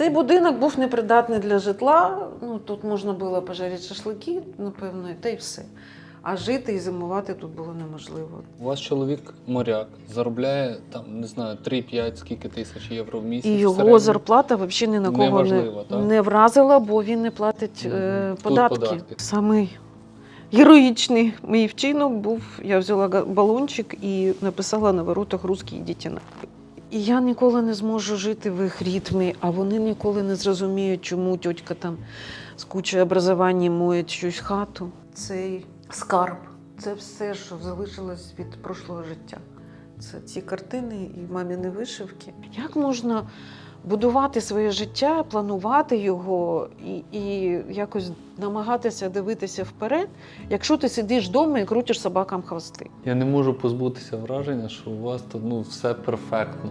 Цей будинок був непридатний для житла. Ну, тут можна було пожарити шашлики, напевно, та й все. А жити і зимувати тут було неможливо. У вас чоловік моряк, заробляє там, не знаю, 3-5 скільки тисяч євро в місяць. І його зарплата взагалі ні на кого не, так? не вразила, бо він не платить е, податки. податки. Самий героїчний мій вчинок був. Я взяла балончик і написала на воротах русський дітіна. І я ніколи не зможу жити в їх ритмі, а вони ніколи не зрозуміють, чому тьотька там з кучою образування моє чусь хату. Цей скарб це все, що залишилось від прошлого життя. Це ці картини і маміни вишивки. Як можна будувати своє життя, планувати його і, і якось намагатися дивитися вперед, якщо ти сидиш вдома і крутиш собакам хвости? Я не можу позбутися враження, що у вас тут ну, все перфектно.